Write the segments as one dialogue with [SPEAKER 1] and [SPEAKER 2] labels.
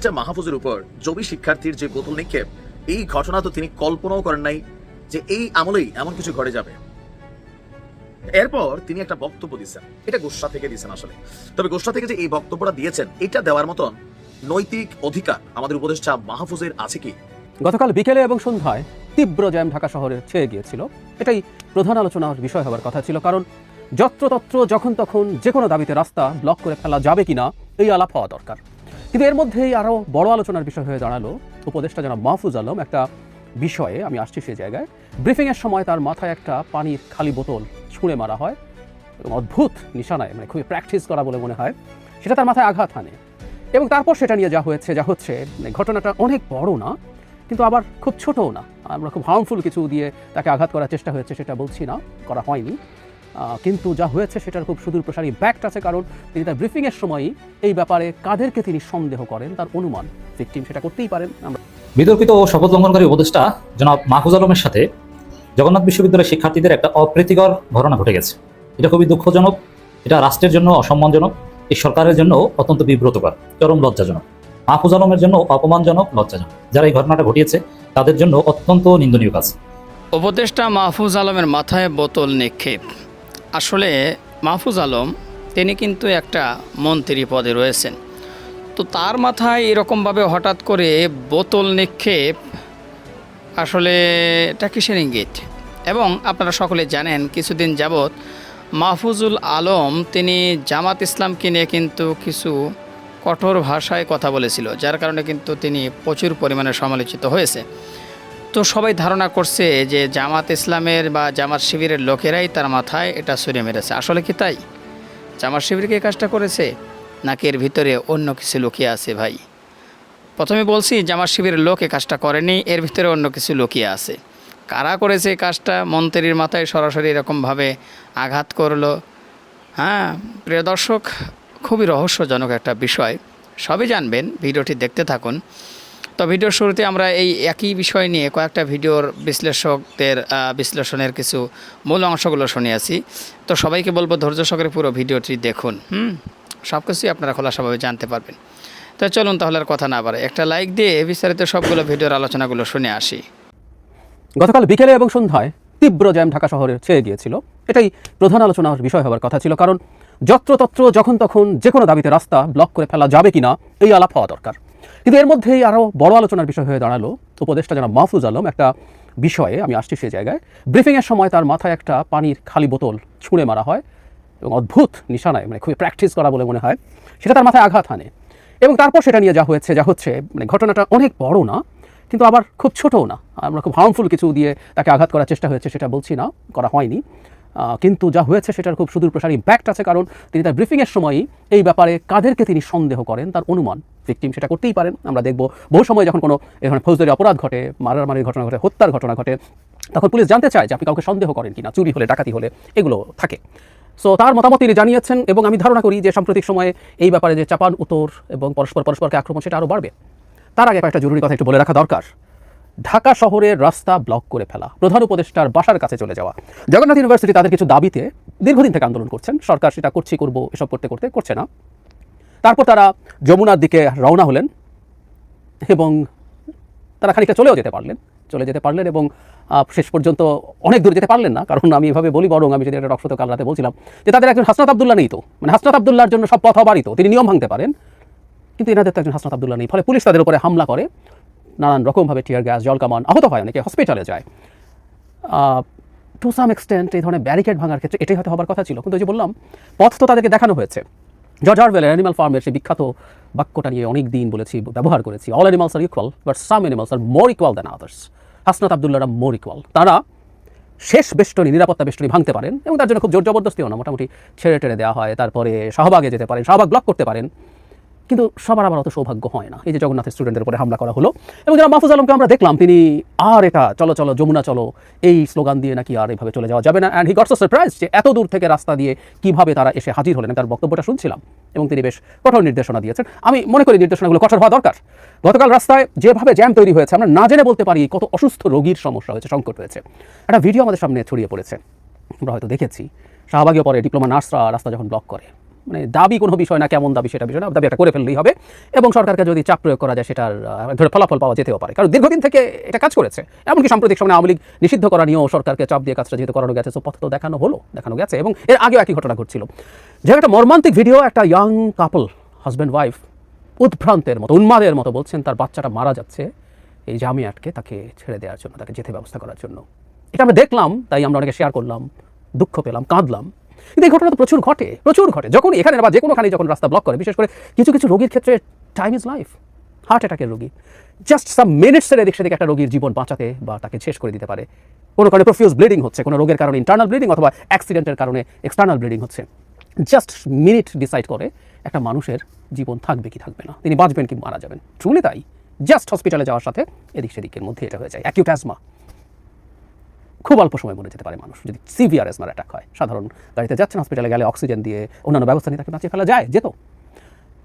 [SPEAKER 1] উপদেষ্টা মাহফুজের উপর জবি শিক্ষার্থীর যে বোতল নিক্ষেপ, এই ঘটনা তো তিনি কল্পনাও করেন নাই যে এই আমলেই এমন কিছু ঘটে যাবে। এরপর তিনি একটা বক্তব্য দিচ্ছেন। এটা গোষ্ঠা থেকে দিয়েছেন আসলে। তবে গোষ্ঠা থেকে যে এই বক্তব্যটা দিয়েছেন, এটা দেওয়ার মতন নৈতিক অধিকার আমাদের উপদেষ্টা মাহফুজের আছে কি?
[SPEAKER 2] গতকাল বিকেলে এবং সন্ধ্যায় তীব্র জ্যাম ঢাকা শহরে ছেয়ে গিয়েছিল। এটাই প্রধান আলোচনার বিষয় হওয়ার কথা ছিল, কারণ যত্রতত্র যখন তখন যে কোনো দাবিতে রাস্তা ব্লক করে ফেলা যাবে কিনা, এই আলাপ হওয়া দরকার। কিন্তু এর মধ্যেই আরও বড় আলোচনার বিষয় হয়ে দাঁড়াল। উপদেষ্টা জনাব মাহফুজ আলম একটা বিষয়ে, আমি আসছি সেই জায়গায়। ব্রিফিংয়ের সময় তার মাথায় একটা পানির খালি বোতল ছুঁড়ে মারা হয় এবং অদ্ভুত নিশানায় মানে খুবই প্র্যাকটিস করা বলে মনে হয়, সেটা তার মাথায় আঘাত হানে। এবং তারপর সেটা নিয়ে যা হয়েছে, যা হচ্ছে মানে ঘটনাটা অনেক বড় না, কিন্তু আবার খুব ছোটও না। আমরা খুব হার্মফুল কিছু দিয়ে তাকে আঘাত করার চেষ্টা হয়েছে, সেটা বলছি না, করা হয়নি। কিন্তু যা হয়েছে সেটার খুব সুদূর প্রসারী ইম্প্যাক্ট আছে কারণ তিনি তার ব্রিফিংয়ের সময়ই এই ব্যাপারে কাদেরকে তিনি সন্দেহ করেন তার অনুমান। ভিকটিম সেটা করতেই পারেন আমরা
[SPEAKER 3] বিতর্কিত ও শপথ লঙ্ঘনকারী উপদেষ্টা জনাব মাহফুজ আলমের সাথে জগন্নাথ বিশ্ববিদ্যালয়ের শিক্ষার্থীদের একটা অপ্রীতিকর ঘটনা ঘটে গেছে। এটা খুবই দুঃখজনক এটা রাষ্ট্রের জন্য অসম্মানজনক এই সরকারের জন্য অত্যন্ত বিব্রতকর চরম লজ্জাজনক। মাহফুজ আলমের জন্য অপমানজনক লজ্জাজনক। যারা এই ঘটনাটা ঘটিয়েছে তাদের জন্য অত্যন্ত নিন্দনীয় কাজ।
[SPEAKER 4] উপদেষ্টা মাহফুজ আলমের মাথায় বোতল নিক্ষেপ। আসলে মাহফুজ আলম, তিনি কিন্তু একটা মন্ত্রী পদে রয়েছেন। তো তার মাথায় এরকমভাবে হঠাৎ করে বোতল নিক্ষেপ, আসলে এটা কিসের ইঙ্গিত? এবং আপনারা সকলে জানেন, কিছুদিন যাবৎ মাহফুজুল আলম, তিনি জামাত ইসলামকে নিয়ে কিন্তু কিছু কঠোর ভাষায় কথা বলেছিল, যার কারণে কিন্তু তিনি প্রচুর পরিমাণে সমালোচিত হয়েছে। তো সবাই ধারণা করছে যে জামাত ইসলামের বা জামাত শিবিরের লোকেরাই তার মাথায় এটা ছুঁড়ে মেরেছে। আসলে কি তাই? জামাত শিবিরকে কাজটা করেছে? নাকি এর ভিতরে অন্য কিছু লুকিয়ে আছে ভাই? প্রথমে বলছি, জামাত শিবিরের লোক কাজটা করেনি, এর ভিতরে অন্য কিছু লুকিয়ে আছে। কারা করেছে এই কাজটা? মন্ত্রীর মাথায় সরাসরি এরকমভাবে আঘাত করল। হ্যাঁ প্রিয় দর্শক, খুবই রহস্যজনক একটা বিষয়। সবই জানবেন, ভিডিওটি দেখতে থাকুন। তো ভিডিওর শুরুতে আমরা এই একই বিষয় নিয়ে কয়েকটা ভিডিওর বিশ্লেষকদের বিশ্লেষণের কিছু মূল অংশগুলো শুনিয়েছি তো সবাইকে বলব ধৈর্য সহকারে পুরো ভিডিওটি দেখুন, হুম? সব কিছুই আপনারা খোলাসাভাবে জানতে পারবেন। তো চলুন তাহলে আর কথা না বাড়ে একটা লাইক দিয়ে এ বিস্তারিত সবগুলো ভিডিওর আলোচনাগুলো শুনে আসি।
[SPEAKER 2] গতকাল বিকেলে এবং সন্ধ্যায় তীব্র জ্যাম ঢাকা শহরে ছেয়ে গিয়েছিল। এটাই প্রধান আলোচনার বিষয় হওয়ার কথা ছিল, কারণ যত্রতত্র যখন তখন যে কোনো দাবিতে রাস্তা ব্লক করে ফেলা যাবে কিনা, এই আলাপ হওয়া দরকার। কিন্তু এর মধ্যেই আরও বড় আলোচনার বিষয় হয়ে দাঁড়াল। উপদেষ্টা জনাব মাহফুজ আলম একটা বিষয়ে, আমি আসছি সেই জায়গায়। ব্রিফিংয়ের সময় তার মাথায় একটা পানির খালি বোতল ছুঁড়ে মারা হয় এবং অদ্ভুত নিশানায় মানে খুবই প্র্যাকটিস করা বলে মনে হয়, সেটা তার মাথায় আঘাত হানে। এবং তারপর সেটা নিয়ে যা হয়েছে, যা হচ্ছে মানে ঘটনাটা অনেক বড় না, কিন্তু আবার খুব ছোটও না। আমরা খুব হার্মফুল কিছু দিয়ে তাকে আঘাত করার চেষ্টা হয়েছে সেটা বলছি না, করা হয়নি। কিন্তু যা হয়েছে সেটার খুব সুদূর প্রসারী ইম্প্যাক্ট আছে, কারণ তিনি তার ব্রিফিংয়ের সময়ই এই ব্যাপারে কাদেরকে তিনি সন্দেহ করেন, তার অনুমান। ভিকটিম সেটা করতেই পারেন। আমরা দেখব বহু সময় যখন কোনো এ ধরনের ফৌজদারি অপরাধ ঘটে, মারামারির ঘটনা ঘটে, হত্যার ঘটনা ঘটে, তখন পুলিশ জানতে চায় যে আপনি কাউকে সন্দেহ করেন কিনা, চুরি হলে, ডাকাতি হলে, এগুলো থাকে। সো তার মতামত তিনি জানিয়েছেন এবং আমি ধারণা করি যে সাম্প্রতিক সময়ে এই ব্যাপারে যে চাপান, উত্তর এবং পরস্পর পরস্পরকে আক্রমণ, সেটা আরও বাড়বে। তার আগে একটা জরুরি কথা একটু বলে রাখা দরকার। ঢাকা শহরের রাস্তা ব্লক করে ফেলা। প্রধান উপদেষ্টার বাসার কাছে চলে যাওয়া। জগন্নাথ ইউনিভার্সিটি তাদের কিছু দাবিতে দীর্ঘদিন থেকে আন্দোলন করছেন। সরকার সেটা করছি, করব, এসব করতে করতে করছে না। তারপর তারা যমুনার দিকে রওনা হলেন এবং তারা খানিকটা চলেও যেতে পারলেন। চলে যেতে পারলেন এবং শেষ পর্যন্ত অনেক দূর যেতে পারলেন না। কারণ আমি এভাবে বলি, বরং আমি যদি একটা রক্সত কাল রাতে বলছিলাম যে তাদের একজন হাসনাত আবদুল্লাহ নেই তো। মানে হাসনাত আবদুল্লাহর জন্য সব পথ অবারিত। তিনি নিয়ম ভাঙতে পারেন, কিন্তু এনাদের তো একজন হাসনাত আবদুল্লাহ নেই। ফলে পুলিশ তাদের উপরে হামলা করে। নানান রকমভাবে টিয়ার গ্যাস জল কামান আহত হয় অনেকে হসপিটালে যায়। টু সাম এক্সটেন্ট এই ধরনের ব্যারিকেড ভাঙার ক্ষেত্রে এটাই হয়তো হবার কথা ছিল। কিন্তু যে বললাম, পথ তো তাদেরকে দেখানো হয়েছে। জর্জ অরওয়েলের অ্যানিমাল ফার্মের সেই বিখ্যাত বাক্যটা নিয়ে অনেক দিন বলেছি, ব্যবহার করেছি। All animals are equal but some animals are more equal than others Hasnat আবদুল্লাহরা more equal তারা শেষ বেষ্টনী, নিরাপত্তা বেষ্টনী ভাঙতে পারেন, এবং তার জন্য খুব জোর জবরদস্তিও না, মোটামুটি ছেড়ে টেড়ে দেওয়া হয়। তারপরে শাহবাগে যেতে পারেন, শাহবাগ ব্লক করতে পারেন। কিন্তু সবার আবার অত সৌভাগ্য হয় না। এই যে জগন্নাথের স্টুডেন্টের উপরে হামলা করা হলো এবং যারা মাহফুজ আলমকে আমরা দেখলাম, তিনি আর এটা, চলো চলো, যমুনা, চলো, এই স্লোগান দিয়ে নাকি আর এইভাবে চলে যাওয়া যাবে না। অ্যান্ড হি গটস সারপ্রাইজ যে এত দূর থেকে রাস্তা দিয়ে কীভাবে তারা এসে হাজির হলেন, তার বক্তব্যটা শুনছিলাম। এবং তিনি বেশ কঠোর নির্দেশনা দিয়েছেন। আমি মনে করি নির্দেশনাগুলো কঠোর হওয়া দরকার। গতকাল রাস্তায় যেভাবে জ্যাম তৈরি হয়েছে, আমরা না জেনে বলতে পারি কত অসুস্থ রোগীর সমস্যা হয়েছে, সংকট হয়েছে। একটা ভিডিও আমাদের সামনে ছড়িয়ে পড়েছে। আমরা হয়তো দেখেছি। শাহবাগীয় পরে ডিপ্লোমা নার্সরা রাস্তা যখন ব্লক করে মানে দাবি কোনো বিষয় না, কেমন দাবি সেটা বিষয় না, দাবি একটা করে ফেললেই হবে। এবং সরকারকে যদি চাপ প্রয়োগ করা যায়, সেটার ধরে ফলাফল পাওয়া যেতেও পারে। কারণ দীর্ঘদিন থেকে এটা কাজ করেছে। এমনকি সাম্প্রতিক সময় আওয়ামী লীগ নিষিদ্ধ করা নিয়েও সরকারকে চাপ দিয়ে কাজটা যেহেতু করানো গেছে সো পথ তো দেখানো হলো, দেখানো গেছে। এবং এর আগেও একই ঘটনা ঘটছিল। যে একটা মর্মান্তিক ভিডিও একটা ইয়াং কাপল হাজব্যান্ড ওয়াইফ উদ্ভ্রান্তের মতো, উন্মাদের মতো বলছেন, তার বাচ্চাটা মারা যাচ্ছে এই জামি আটকে তাকে ছেড়ে দেওয়ার জন্য, তাকে যেতে ব্যবস্থা করার জন্য। এটা আমরা দেখলাম, তাই আমরা অনেকে শেয়ার করলাম, দুঃখ পেলাম, কাঁদলাম। কিন্তু এই ঘটনা তো প্রচুর ঘটে প্রচুর ঘটে। যখন এখানে বা যে কোনোখানে যখন রাস্তা ব্লক করে বিশেষ করে কিছু কিছু রোগীর ক্ষেত্রে টাইম ইজ লাইফ হার্ট অ্যাটাকের রোগী। জাস্ট সাম মিনিটসের এদিক সেদিকে একটা রোগীর জীবন বাঁচাতে বা তাকে শেষ করে দিতে পারে। কোনো কারণে প্রফিউজ ব্লিডিং হচ্ছে, কোনো রোগের কারণে ইন্টারনাল ব্লিডিং অথবা অ্যাক্সিডেন্টের কারণে এক্সটার্নাল ব্লিডিং হচ্ছে। জাস্ট মিনিট ডিসাইড করে একটা মানুষের জীবন থাকবে কি থাকবে না। তিনি বাঁচবেন কি মারা যাবেন। ট্রুলি তাই। জাস্ট হসপিটালে যাওয়ার সাথে এদিক সেদিকের মধ্যে এটা হয়ে যায়। অ্যাকিউট অ্যাজমা খুব অল্প সময় মরে যেতে পারে মানুষ। যদি সিভিয়ার অ্যাজমার অ্যাটাক হয়, সাধারণ গাড়িতে যাচ্ছেন হসপিটালে গেলে অক্সিজেন দিয়ে অন্যান্য ব্যবস্থা নিয়ে তাকে বাঁচিয়ে ফেলা যায়, যেত।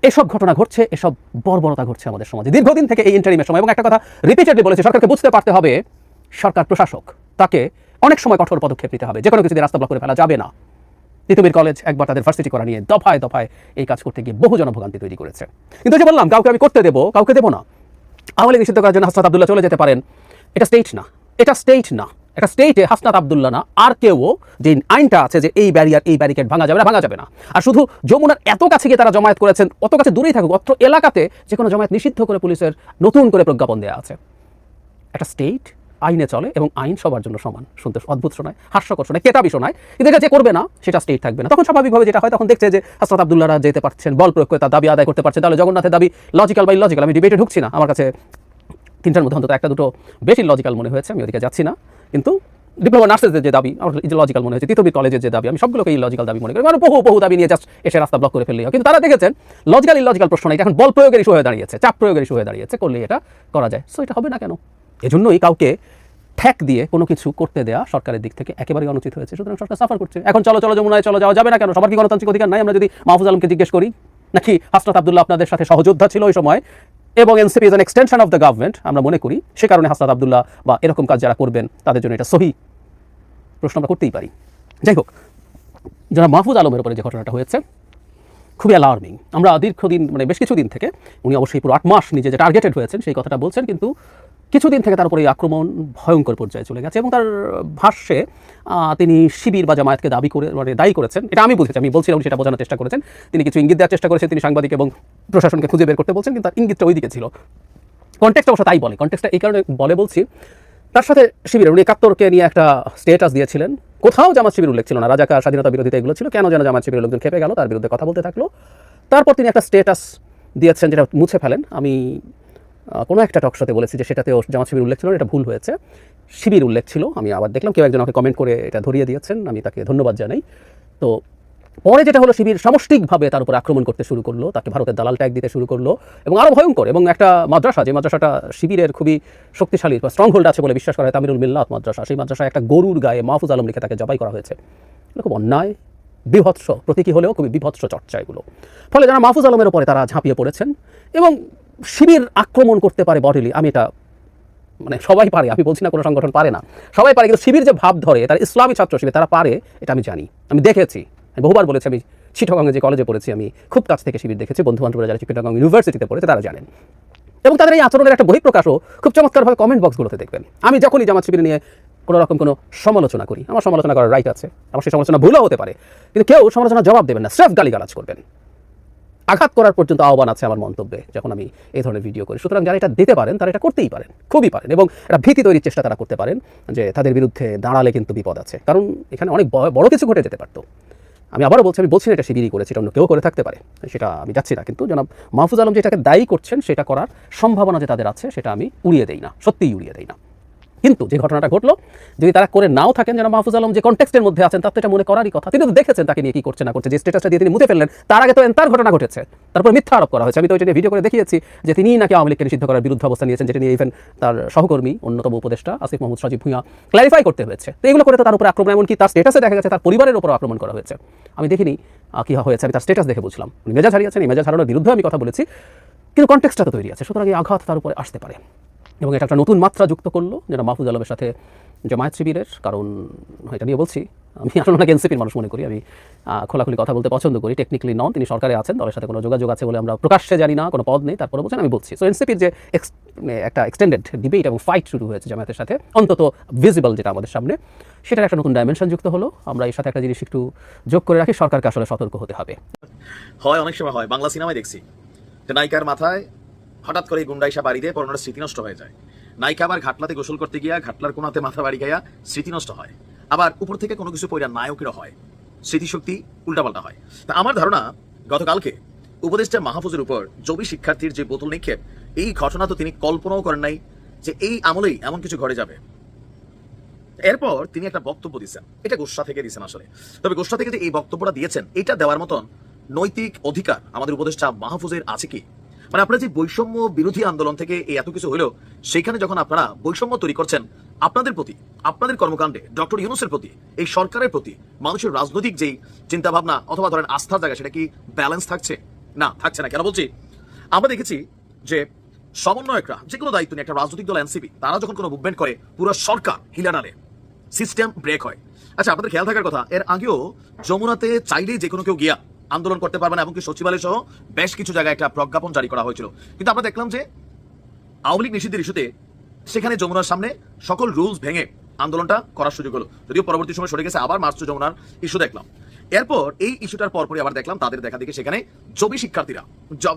[SPEAKER 2] এসব ঘটনা ঘটছে, এসব বর্বরতা ঘটছে আমাদের সমাজে। দীর্ঘদিন থেকে এই ইন্টারিমের সময়, এবং একটা কথা রিপিটেডলি বলেছে, সরকারকে বুঝতে পারতে হবে, সরকার প্রশাসক, তাকে অনেক সময় কঠোর পদক্ষেপ নিতে হবে। যে কোনো কিছু রাস্তা ব্লক করে ফেলা যাবে না। তিতুমির কলেজ একবার তাদের ভার্সিটি করা নিয়ে দফায় দফায় এই কাজ করতে গিয়ে বহু জনভোগান্তি তৈরি করেছে। কিন্তু যে বললাম, কাউকে আমি করতে দেবো, কাউকে দেবো না। আওয়ামী লীগ নিষিদ্ধ করার জন্য হাসনাত আবদুল্লাহ চলে যেতে পারেন। এটা স্টেট না। এটা স্টেট না। এটা স্টেটে হাসনাত আবদুল্লাহ না, আর কেউ যে আইনটা আছে যে এই ব্যারিয়ার এই ব্যারিকেড ভাঙা যাবে না, ভাঙা যাবে না। আর শুধু যমুনার এত কাছে গিয়ে তারা জমায়েত করেছেন, অত কাছে দূরেই থাকুক, অত্র এলাকাতে যে কোনো জমায়েত নিষিদ্ধ করে পুলিশের নতুন করে প্রজ্ঞাপন দেওয়া আছে। একটা স্টেট আইনে চলে এবং আইন সবার জন্য সমান। শুনতে অদ্ভুত শোনায়, হাস্যকর শোনায়, কেতাবি শোনায়। কিন্তু এটা যে করবে না, সেটা স্টেট থাকবে না। তখন স্বাভাবিকভাবে যেটা হয়, তখন দেখছে যে হাসনাত আবদুল্লাহরা যেতে পারছেন, বল প্রয়োগ করে তার দাবি আদায় করতে পারছেন। তাহলে জগন্নাথের দাবি লজিক্যাল বা লজিক্যাল আমি ডিবেটে ঢুকছি না। আমার কাছে তিনটার মধ্যে অন্তত একটা দুটো বেশি লজিক্যাল মনে হয়েছে, আমি ওদিকে যাচ্ছি না। কিন্তু ডিপ্লোমা নার্সেসদের যে দাবি, আমার লজিক্যাল মনে হয়েছে তিতবি কলেজের যে দাবি, আমি সবগুলোকে এই লজিক্যাল দাবি মনে করি। মানে বহু বহু দাবি নিয়ে জাস্ট এসে রাস্তা ব্লক করে ফেললেই হয়। কিন্তু তারা দেখেছেন লজিক্যাল ইলজিক্যাল প্রশ্ন এটা এখন বল প্রয়োগের ইস্যু হয়ে দাঁড়িয়েছে, চাপ প্রয়োগের ইস্যু হয়ে দাঁড়িয়েছে করলে এটা করা যায়। সো এটা হবে না কেন? এজন্যই কাউকে ঠ্যাক দিয়ে কোনো কিছু করতে দেওয়া সরকারের দিক থেকে একেবারেই অনুচিত হয়েছে। সুতরাং সরকার সাফার করছে। এখন চলো চলো, যমুনায় চলো, যাওয়া যাবে না কেন? সবার কি গণতান্ত্রিক অধিকার নাই? আমরা যদি মাহফুজ আলমকে জিজ্ঞেস করি, নাকি হাসনাত আবদুল্লাহ আপনাদের সাথে সহযোদ্ধা ছিল ওই সময়? এবং NCP is an extension of the government আমরা মনে করি সে কারণে হাসনাত আবদুল্লাহ বা এরকম কাজ যারা করবেন, তাদের জন্য এটা সহি প্রশ্ন আমরা করতেই পারি। যাই হোক যারা মাহফুজ আলমের উপরে যে ঘটনাটা হয়েছে, খুবই অ্যালার্মিং আমরা দীর্ঘদিন মানে বেশ কিছুদিন থেকে, উনি অবশ্যই পুরো আট মাস নিজে যে টার্গেটেড হয়েছেন, সেই কথাটা বলছেন, কিন্তু কিছুদিন থেকে তার উপরে এই আক্রমণ ভয়ঙ্কর পর্যায়ে চলে গেছে এবং তার ভাষ্যে তিনি শিবির বা জামায়াতকে দাবি করে মানে দায়ী করেছেন। এটা আমি বুঝেছি, আমি বলছিলাম সেটা বোঝানোর চেষ্টা করেছেন। তিনি কিছু ইঙ্গিত দেওয়ার চেষ্টা করেছেন, তিনি সাংবাদিক এবং প্রশাসনকে খুঁজে বের করতে বলছেন, কিন্তু তার ইঙ্গিতটা ওইদিকে ছিল। কন্টেক্সট অবশ্য তাই বলে, কন্টেক্সটটা এই কারণে বলে বলছি, তার সাথে শিবিরের উনি একাত্তরকে নিয়ে একটা স্টেটাস দিয়েছিলেন। কোথাও জামাত শিবির উল্লেখ ছিল না, রাজাকার, স্বাধীনতা বিরোধিতা এগুলো ছিল, কেন যেন জামাত শিবিরের লোকজন খেপে গেল, তার বিরুদ্ধে কথা বলতে থাকল। তারপর তিনি একটা স্টেটাস দিয়েছেন যেটা মুছে ফেলেন। আমি কোনো একটা টক শোতে বলেছি যে সেটাতেও জামাত শিবির উল্লেখ ছিল, এটা ভুল হয়েছে। শিবির উল্লেখ ছিল, আমি আবার দেখলাম, কেউ একজন আমাকে কমেন্ট করে এটা ধরিয়ে দিয়েছেন, আমি তাকে ধন্যবাদ জানাই। তো, পরে যেটা হলো, শিবির সামষ্টিকভাবে তার উপর আক্রমণ করতে শুরু করল, তাকে ভারতের দালাল ট্যাগ দিতে শুরু করল, এবং আরও ভয়ঙ্কর, এবং একটা মাদ্রাসা, যে মাদ্রাসাটা শিবিরের খুবই শক্তিশালী বা স্ট্রং হোল্ড আছে বলে বিশ্বাস করা হয়, তামিরুল মিল্লাত মাদ্রাসা, সেই মাদ্রাসায় একটা গরুর গায়ে মাহফুজ আলম লিখে তাকে জবাই করা হয়েছে। খুব অন্যায়, বিভৎস, প্রতীকী হলেও খুবই বিভৎস চর্চা এগুলো। ফলে যারা মাহফুজ আলমের উপরে তারা ঝাঁপিয়ে পড়েছেন, এবং শিবির আক্রমণ করতে পারে বডিলি আমি এটা মানে সবাই পারে, আমি বলছি না কোনো সংগঠন পারে না। সবাই পারে, কিন্তু শিবির যে ভাব ধরে, তারা ইসলামী ছাত্র শিবির, তারা পারে, এটা আমি জানি। আমি দেখেছি, আমি বহুবার বলেছি, আমি চিঠগঙ্গে যে কলেজে পড়েছি, আমি খুব কাছ থেকে শিবির দেখেছি বন্ধু বান্ধবরা যারা চিঠগঙ্গ ইউনিভার্সিটিতে পড়েছে, তারা জানেন। এবং তাদের এই আচরণের একটা বহিঃপ্রকাশও খুব চমৎকারভাবে কমেন্ট বক্সগুলোতে দেখবেন। আমি যখনই জামাত শিবির নিয়ে কোনো রকম কোনো সমালোচনা করি, আমার সমালোচনা করার রাইট আছে, আমার সেই সমালোচনা ভুলও হতে পারে, কিন্তু কেউ সমালোচনা জবাব দেবেন না, স্রেফ গালিগালাজ করবেন। আঘাত করার পর্যন্ত আহ্বান আছে আমার মন্তব্যে, যখন আমি এই ধরনের ভিডিও করি। সুতরাং যারা এটা দিতে পারেন, তারা এটা করতেই পারেন, খুবই পারেন এবং একটা ভীতি তৈরির চেষ্টা তারা করতে পারেন যে তাদের বিরুদ্ধে দাঁড়ালে কিন্তু বিপদ আছে। কারণ এখানে অনেক বড়- কিছু ঘটে যেতে পারতো। আমি আবারও বলছি, আমি বলছি না এটা শিবিরই করেছে, এটা অন্য কেউ করে থাকতে পারে, সেটা আমি যাচ্ছি না। কিন্তু জনাব মাহফুজ আলম যেটাকে দায়ী করছেন, সেটা করার সম্ভাবনা যে তাদের আছে, সেটা আমি উড়িয়ে দেই না, সত্যিই উড়িয়ে দেই না। কিন্তু যে ঘটনাটা ঘটলো, যদি তারা করে নাও থাকেন, যেন মাহফুজ আলম যে কন্টেক্সটের মধ্যে আছেন, তার তো এটা মনে করারই কথা। তিনি তো দেখেছেন তাকে নিয়ে কি করছে, না করছে, যে স্টেটাসটা দিয়ে তিনি মুছে ফেললেন, তার আগে তো তার ঘটনা ঘটেছে। তারপর মিথ্যা আরোপ করা হয়েছে। আমি তো ওইটা ভিডিও করে দেখিয়েছি যে তিনি নাকি আওয়ামী লীগকে নিষিদ্ধ করার বিরুদ্ধে অবস্থান নিয়েছেন, যেটা নিয়ে ইভেন তার সহকর্মী, অন্যতম উপদেষ্টা আসিফ মোহাম্মদ সজীব ভুঁইয়া ক্ল্যারিফাই করতে হয়েছে। তো এগুলো করে তো তার উপর আক্রমণ, এমনকি তার স্টেটাসে দেখা গেছে, তার পরিবারের উপর আক্রমণ করা হয়েছে। আমি দেখিনি কি হয়েছে, আমি তার স্টেটাস দেখে বুঝলাম। মেজাজ হারিয়েছেন, এই মেজাজ হারানোর বিরুদ্ধে আমি কথা বলেছি, কিন্তু কন্টেক্সটটা তো তৈরি আছে। সুতরাং এই আঘাত তার উপরে আসতে পারে। এবং এটা একটা নতুন মাত্রা যুক্ত করল, যেটা মাহফুজ আলমের সাথে জামায়াত শিবিরের, কারণ এটা নিয়ে বলছি, আমি আসলে ওনাকে এনসিপির মানুষ মনে করি, আমি খোলাখুলি কথা বলতে পছন্দ করি টেকনিক্যালি নন তিনি সরকারে আছেন, দলের সাথে কোনো যোগাযোগ আছে বলে আমরা প্রকাশ্যে জানি না, কোনো পদ নেই, তারপরে বলছেন, আমি বলছি। সো এনসিপির যে মানে একটা এক্সটেন্ডেড ডিবেট এবং ফাইট শুরু হয়েছে জামায়াতের সাথে, অন্তত ভিজিবল যেটা আমাদের সামনে, সেটার একটা নতুন ডাইমেনশন যুক্ত হলো, আমরা এর সাথে একটা জিনিস একটু যোগ করে রাখি, সরকারকে আসলে সতর্ক হতে হবে।
[SPEAKER 1] হয়, অনেক সময় হয়, বাংলা সিনেমায় দেখছি নায়িকার মাথায় হঠাৎ করে গুন্ডা এসে বাড়ি দিয়ে পরনার স্মৃতি নষ্ট হয়ে যায়। নায়িকা আবার ঘাটলাতে গোসল করতে গিয়া ঘাটলার কোনাতে মাথা বাড়ি গাইয়া স্মৃতি নষ্ট হয়। আবার উপর থেকে কোনো কিছু পয়রা নায়কেরও হয়। স্মৃতিশক্তি উল্টাপাল্টা হয়। তা আমার ধারণা, গতকালকে উপদেষ্টা মাহফুজের উপর জবি শিক্ষার্থীর যে বোতল নিক্ষেপ, এই ঘটনা তো তিনি কল্পনাও করেন নাই যে এই আমলেই এমন কিছু ঘটে যাবে। এরপর তিনি একটা বক্তব্য দিয়েছেন এটা গোসা থেকে দিয়েছেন আসলে। তবে গোসা থেকে যে এই বক্তব্যটা দিয়েছেন, এটা দেওয়ার মতন নৈতিক অধিকার আমাদের উপদেষ্টা মাহফুজের আছে কি? মানে আপনারা যে বৈষম্য বিরোধী আন্দোলন থেকে এই এত কিছু হলো সেখানে যখন আপনারা বৈষম্য তৈরি করছেন, আপনাদের প্রতি, আপনাদের কর্মকাণ্ডে, ডক্টর ইউনুসের প্রতি, এই সরকারের প্রতি, মানুষের রাজনৈতিক যেই চিন্তা ভাবনা অথবা ধরেন আস্থার জায়গা, সেটা কি ব্যালেন্স থাকছে? না থাকছে না। কেন বলছি? আমরা দেখেছি যে সমন্বয়করা, যে কোনো দায়িত্ব নিয়ে একটা রাজনৈতিক দল, এনসিপি, তারা যখন কোনো মুভমেন্ট করে, পুরো সরকার হিলা নালে সিস্টেম ব্রেক হয়। আচ্ছা আপনাদের খেয়াল থাকার কথা, এর আগেও যমুনাতে চাইলেই যে কোনো কেউ গিয়া আন্দোলন করতে পারবে না, এমনকি সচিবালয় সহ বেশ কিছু জায়গায় একটা প্রজ্ঞাপন জারি করা হয়েছিল। কিন্তু আমরা দেখলাম যে আওয়ামী লীগ নিষিদ্ধের ইস্যুতে সেখানে যমুনার সামনে সকল রুলস ভেঙে আন্দোলনটা করার সুযোগ হলো। যদিও পরবর্তী সময় সরে গেছে, আবার মার্চ যমুনার ইস্যু দেখলাম। এরপর এই ইস্যুটার পরপরই আবার দেখলাম, তাদের দেখা দেখে সেখানে জবি শিক্ষার্থীরা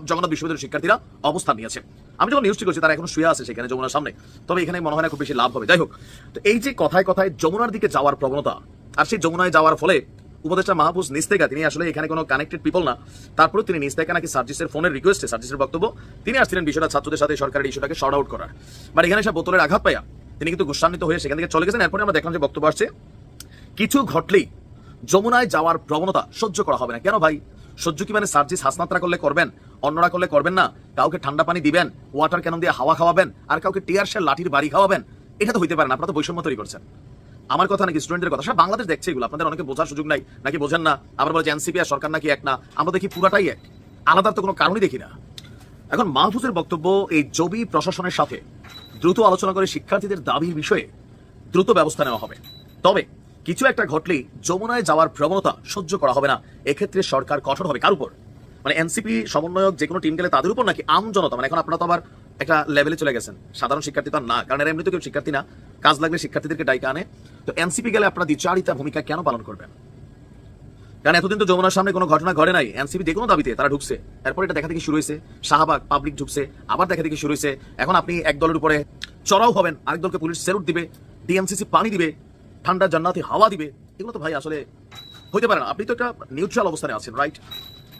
[SPEAKER 1] জগন্নাথ বিশ্ববিদ্যালয়ের শিক্ষার্থীরা অবস্থান নিয়েছে। আমি যখন নিউজটি করছি, তারা এখন শুয়ে আছে সেখানে যমুনার সামনে। তবে এখানে মনে হয় না খুব বেশি লাভ হবে। যাই হোক, তো এই যে কথায় কথায় যমুনার দিকে যাওয়ার প্রবণতা, আর সেই যমুনায় যাওয়ার ফলে উপদেষ্টা মাহফুজ নিস্তেকা তিনি আসলে এখানে কোনো কানেক্টেড পিপল না। তারপরে তিনি নিস্তেকা নাকি সার্জিসের ফোনের রিকোয়েস্টে সার্জিসের বক্তব্য, তিনি আসছিলেন বিষয়টা ছাত্রদের সাথে, সরকারের ইস্যুটাকে শর্ট আউট করার। বাট এখানে সব বোতলের আঘাত পাইয়া, তিনি কিন্তু গুসান্বিত হয়ে সেখান থেকে চলে গেছেন। এরপরে আমরা দেখলাম যে বক্তব্য আসছে, কিছু ঘটলেই যমুনায় যাওয়ার প্রবণতা সহ্য করা হবে না। কেন ভাই? সহ্য কি মানে সার্জিস হাসনাত্রা করলে করবেন? অন্যরা করলে করবেন না? কাউকে ঠান্ডা পানি দিবেন ওয়াটার ক্যানন দিয়ে হাওয়া খাওয়াবেন, আর কাউকে টিয়ার লাঠির বাড়ি খাওয়াবেন? এটা তো হইতে পারে না, আপনারা তো বৈষম্য তৈরি করছেন। আমার কথা নাকি স্টুডেন্টের কথা? সারা বাংলাদেশ দেখছে এগুলো। আপনাদের অনেকে বোঝার সুযোগ নাই, নাকি বোঝেন না? আবার বলে যে এনসিপি আর সরকার নাকি এক না। আমরা দেখি পুরাটাই এক। আলাদার তো কোনো কারণই দেখি না। এখন মাহফুজের বক্তব্য এই জবি প্রশাসনের সাথে। দ্রুত আলোচনা করে শিক্ষার্থীদের দাবির বিষয়ে দ্রুত ব্যবস্থা নেওয়া হবে। তবে কিছু একটা ঘটলেই যমুনায় যাওয়ার প্রবণতা সহ্য করা হবে না। এক্ষেত্রে সরকার কঠোর হবে। কার উপর? মানে এনসিপি সমন্বয়ক যে কোনো টিম গেলে তাদের উপর নাকি আম জনতা? মানে এখন আপনারা তো আবার একটা লেভেলে চলে গেছেন। সাধারণ শিক্ষার্থী তো না। কারণ এরা এমনিতে কেউ শিক্ষার্থী না। কাজ লাগলে শিক্ষার্থীদেরকে ডাইকা আনে। তো এনসিপি গেলে আপনারা দ্বিচারিতা ভূমিকা কেন পালন করবেন? কারণ এতদিন তো যমুনার সামনে কোনো ঘটনা ঘটে নাই। এনসিপি যে কোনো দাবিতে তারা ঢুকছে। এরপর এটা দেখা দেখি শুরু হয়েছে। শাহবাগ পাবলিক ঢুকছে, আবার দেখা দেখি শুরু হয়েছে। এখন আপনি এক দলের উপরে চড়াও হবেন, আরেক দলকে পুলিশ সেলুট দিবে ডিএমসিসি পানি দিবে, ঠান্ডা জান্নাতি হাওয়া দিবে। এগুলো তো ভাই আসলে হইতে পারে না। আপনি তো একটা নিউট্রাল অবস্থানে আছেন রাইট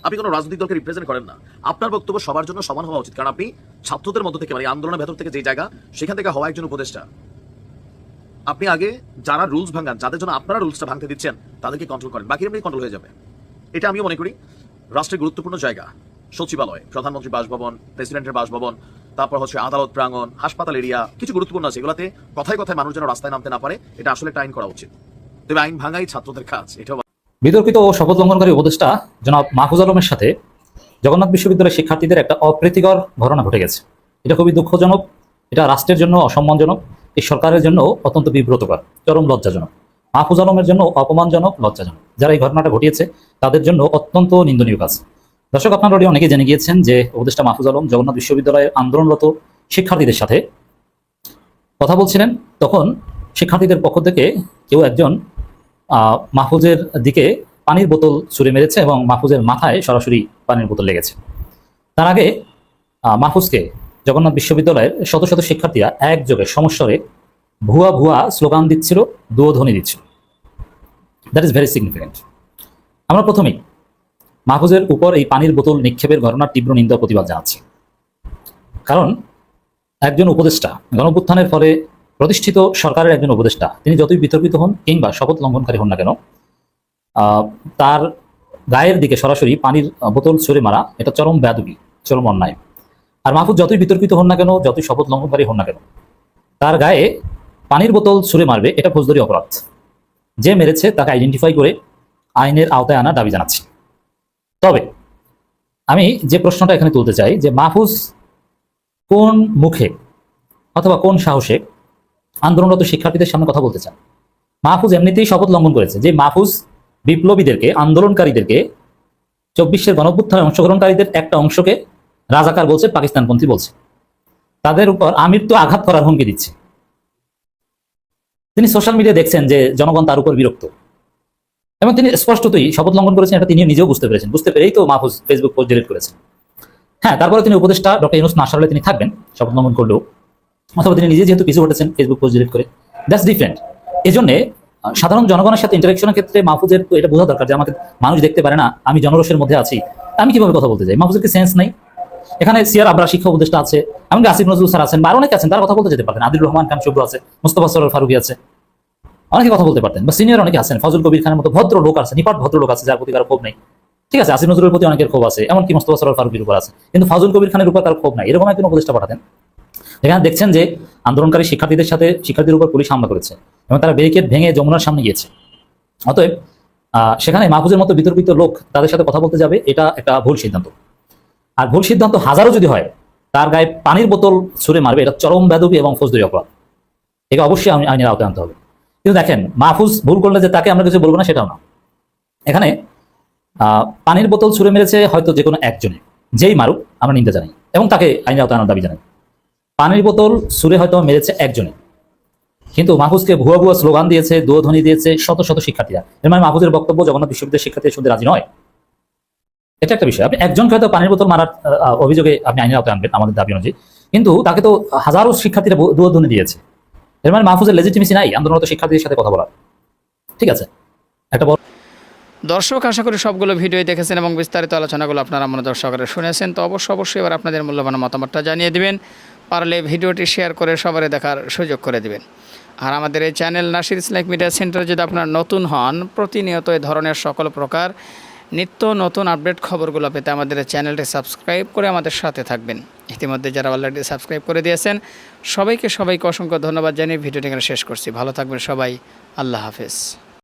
[SPEAKER 1] আপনি কোনো রাজনৈতিক দলকে রিপ্রেজেন্ট করেন না। আপনার বক্তব্য সবার জন্য সমান হওয়া উচিত। কারণ আপনি ছাত্রদের মধ্য থেকে মানে আন্দোলনের ভেতর থেকে যে জায়গা, সেখান থেকে হওয়া একজন উপদেষ্টা। আপনি আগে যারা রুলস ভাঙান, যাদের জন্য আপনারা রুলসটা ভাঙতে দিচ্ছেন, তাদেরকে কন্ট্রোল করেন। বাকি এমনি কন্ট্রোল হয়ে যাবে। এটা আমিও মনে করি। রাষ্ট্রের গুরুত্বপূর্ণ জায়গা, সচিবালয় প্রধানমন্ত্রী বাসভবন প্রেসিডেন্টের বাসভবন, তারপর হচ্ছে আদালত প্রাঙ্গণ, হাসপাতাল এরিয়া কিছু গুরুত্বপূর্ণ আছে। এগুলোতে কথায় কথায় মানুষ যেন রাস্তায় নামতে না পারে, এটা আসলে আইন করা উচিত। তবে আইন ভাঙাই ছাত্রদের কাজ, এটাও
[SPEAKER 3] বিতর্কিত ও শপথ লঙ্ঘনকারী উপদেষ্টা জনাব মাহফুজ আলমের সাথে জগন্নাথ বিশ্ববিদ্যালয়ের শিক্ষার্থীদের একটা অপ্রীতিকর ঘটনা ঘটে গেছে। এটা খুবই দুঃখজনক, এটা রাষ্ট্রের জন্য অসম্মানজনক। এই সরকারের জন্য অত্যন্ত বিব্রতকর, চরম লজ্জাজনক, মাহফুজ আলমের জন্য অপমানজনক, লজ্জাজনক। যারা এই ঘটনাটা ঘটিয়েছে, তাদের জন্য অত্যন্ত নিন্দনীয় কাজ। দর্শক, আপনারা অলরেডি অনেকে জেনে গিয়েছেন যে উপদেষ্টা মাহফুজ আলম জগন্নাথ বিশ্ববিদ্যালয়ের আন্দোলনরত শিক্ষার্থীদের সাথে কথা বলছিলেন। তখন শিক্ষার্থীদের পক্ষ থেকে কেউ একজন মাহফুজের দিকে পানির বোতল ছুঁড়ে মেরেছে এবং মাহফুজের মাথায় সরাসরি পানির বোতল লেগেছে। তার আগে মাহফুজকে জগন্নাথ বিশ্ববিদ্যালয়ের শত শত শিক্ষার্থীরা একযোগে সমস্বরে ভুয়া ভুয়া স্লোগান দিচ্ছিল দুধ্বনি দিচ্ছিল। দ্যাট ইজ ভেরি সিগনিফিকেন্ট আমরা প্রথমেই মাহফুজের উপর এই পানির বোতল নিক্ষেপের ঘটনার তীব্র নিন্দা প্রতিবাদ জানাচ্ছি। কারণ একজন উপদেষ্টা গণপুত্থানের ফলে প্রতিষ্ঠিত সরকারের একজন উপদেষ্টা, তিনি যতই বিতর্কিত হন কিংবা শপথ লঙ্ঘনকারী হন না কেন তার গায়ের দিকে সরাসরি পানির বোতল ছুঁড়ে মারা এটা চরম ব্যাদবি চরম অন্যায়। আর মাহফুজ যতই বিতর্কিত হন না কেন, যতই শপথ লঙ্ঘনকারী হন না কেন, তার গায়ে পানির বোতল ছুঁড়ে মারবে এটা ফৌজদারি অপরাধ। যে মেরেছে তাকে আইডেন্টিফাই করে আইনের আওতায় আনার দাবি জানাচ্ছি। তবে আমি যে প্রশ্নটা এখানে তুলতে চাই যে মাহফুজ কোন মুখে অথবা কোন সাহসে আন্দোলনরত শিক্ষার্থীদের সামনে কথা বলতে চান? মাহফুজ এমনিতেই শপথ লঙ্ঘন করেছে যে মাহফুজ বিপ্লবীদেরকে, আন্দোলনকারীদেরকে, চব্বিশের গণভ্যুত্থানে অংশগ্রহণকারীদের একটা অংশকে রাজাকার বলছে, পাকিস্তানপন্থী বলছে। তাদের উপর আমির তো আঘাত করার হুমকি দিচ্ছে। তিনি সোশ্যাল মিডিয়া দেখছেন যে জনগণ তার উপর বিরক্ত। এবং তিনি স্পষ্টতই শপথ লঙ্ঘন করেছেন, এটা তিনি নিজেও বুঝতে পেরেছেন। বুঝতে পেরেই তো মাহফুজ ফেসবুক পোস্ট ডিলিট করেছেন। হ্যাঁ তারপরে তিনি উপদেষ্টা ডক্টর ইউনুস না তিনি থাকবেন, শপথ লঙ্ঘন করলেও। অথবা তিনি নিজে যেহেতু পিছু হটেছেন ফেসবুক পোস্ট ডিলিট করে। দ্যাটস ডিফারেন্ট এই জন্যে সাধারণ জনগণের সাথে ইন্টারাকশনের ক্ষেত্রে মাহফুজের তো এটা বোঝা দরকার যে আমাকে মানুষ দেখতে পারে না, আমি জনরসের মধ্যে আছি। আমি কীভাবে কথা বলতে চাই মাহফুজের কি সেন্স নাই? এখানে সিয়ার আবরা শিক্ষা উপদেষ্টা আছে, এমনকি আসিফ নজরুল স্যার আছেন বা অনেকে আছেন, তারা কথা বলতে যেতে পারতেন। আদিল রহমান খান শুভ্র আছে, মুস্তফা সরোর ফারুকি আছে। অনেকে কথা বলতে পারতেন, বা সিনিয়র অনেকে আছেন ফজল কবির খানের মতো ভদ্র লোক আছে, নিপাট ভদ্র লোক আছে, যার প্রতি কারও ক্ষোভ নেই। ঠিক আছে, আসিফ নজরুলের প্রতি অনেকের ক্ষোভ আছে, এমনকি মোস্তফা সরোর ফারুকির উপর আছে। কিন্তু ফজল কবির খানের উপর তার ক্ষোভ নাই, এরকম একজন উপদেষ্টা পাঠাতেন। যেখানে দেখছেন যে আন্দোলনকারী শিক্ষার্থীদের সাথে শিক্ষার্থীর উপর পুলিশ হামলা করেছে, এবং তারা ব্যারিকেড ভেঙে যমুনার সামনে গিয়েছে। অতএব সেখানে মাহফুজের মতো বিতর্কিত লোক তাদের সাথে কথা বলতে যাবে, এটা একটা ভুল সিদ্ধান্ত। আর ভুল সিদ্ধান্ত হাজারও যদি হয়, তার গায়ে পানির বোতল ছুঁড়ে মারবে, এটা চরম বেদবি এবং ফৌজদারি অপরাধ। একে অবশ্যই আইন- আইনের আওতায় আনতে হবে। কিন্তু দেখেন, মাহফুজ ভুল করলে যে তাকে আমরা কিছু বলব না, সেটাও না। এখানে পানির বোতল ছুঁড়ে মেরেছে হয়তো যে কোনো একজনে। যেই মারুক, আমরা নিন্দা জানাই এবং তাকে আইনের আওতায় আনার দাবি জানাই। পানির বোতল ছুঁড়ে হয়তো মেরেছে একজনে। কিন্তু মাহফুজকে ভুয়া ভুয়া স্লোগান দিয়েছে দোধ্বনি দিয়েছে শত শত শিক্ষার্থীরা। এর মানে মাহফুজের বক্তব্য জগন্নাথ বিশ্ববিদ্যালয়ের শিক্ষার্থী শুনতে রাজি নয়। এটা একটা বিষয়। আপনি একজনকে হয়তো পানির বোতল মারার অভিযোগে আপনি আইনের আওতায় আনবেন আমাদের দাবি অনুযায়ী। কিন্তু তাকে তো হাজারো শিক্ষার্থীরা দোধ্বনি দিয়েছে। এর মানে মাহফুজের লেজিটিমেসি নাই, আন্দোলনরত শিক্ষার্থীদের সাথে কথা বলার। ঠিক আছে? একটা বড়
[SPEAKER 4] দর্শক, আশা করি সবগুলো ভিডিও দেখেছেন এবং বিস্তারিত আলোচনাগুলো আপনারা মনে দর্শকরা শুনেছেন। তো অবশ্যই অবশ্যই এবার আপনাদের মূল্যবান মতামতটা জানিয়ে দিবেন। পারলে ভিডিওটি শেয়ার করে সবারই দেখার সুযোগ করে দিবেন। আর আমাদের এই channel Nasir Islamic media centre যদি আপনার নতুন হন, প্রতিনিয়ত এই ধরনের সকল প্রকার নিত্য নতুন আপডেট খবরগুলো পেতে আমাদের চ্যানেলটি সাবস্ক্রাইব করে আমাদের সাথে থাকবেন। ইতিমধ্যে যারা অলরেডি সাবস্ক্রাইব করে দিয়েছেন, সবাইকে সবাইকে অসংখ্য ধন্যবাদ জানিয়ে ভিডিওটি এখানে শেষ করছি। ভালো থাকবেন সবাই। আল্লাহ হাফেজ।